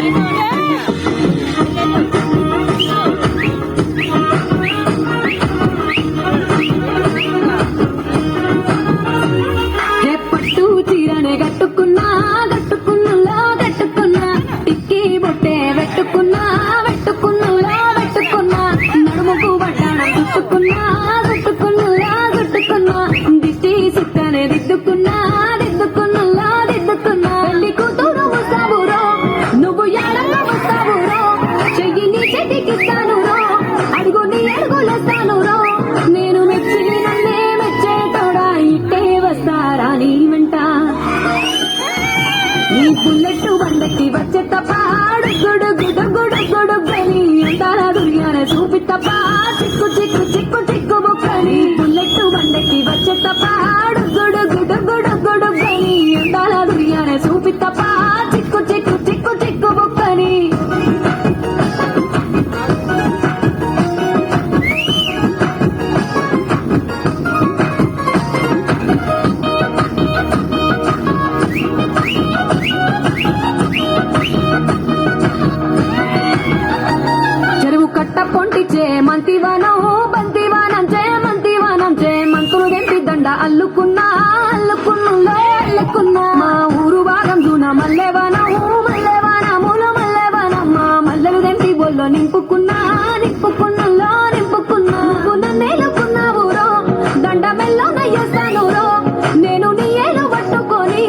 Come on. నీ వెంట నీ బుల్లెట్ బండకి వచ్చే తప్ప గుడు గుడు గుడు గుడు బలి అంటారా దుర్యాన చూపి తప్ప కట్ట పొంటిచే మంతివానం బంతివానం చే మంతివానం మంతులు తెంపి దండ అల్లుకున్నా అల్లుకున్నులే అల్లుకున్నా. మా ఊరు భాగం జూన మల్లెవానం మల్లెవానములు మల్లెవానం. మా మల్లెలు తెంపి బొల్లో నింపుకున్నా నింపుకున్నులో నింపుకున్నా నువ్వు నన్నేలుకున్నావు రో దండ మెల్లో నయ్యేస్తాను రో నేను నీ ఏలు పట్టుకొని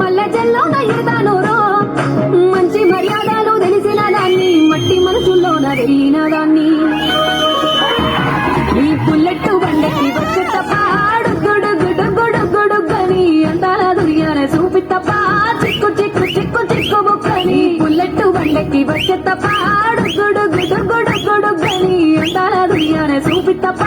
మల్లె చెల్లో నయ్యేతాను రో మంచి మర్యాదలు తెలిసిన దాన్ని మట్టి మనసులో నదిలిన దాన్ని. ఈ బండకి వచ్చే తప్ప గుడు గుడు గుడు గుడు గని అంతాల దుర్యాన చూపి తప్ప చిక్కు చిక్కు చిక్కు చిక్కు బుక్కని బుల్లెట్ బండకి వచ్చే తప్ప గుడు గుడు గుడు గుడు గని దుర్యాన చూపి తప్ప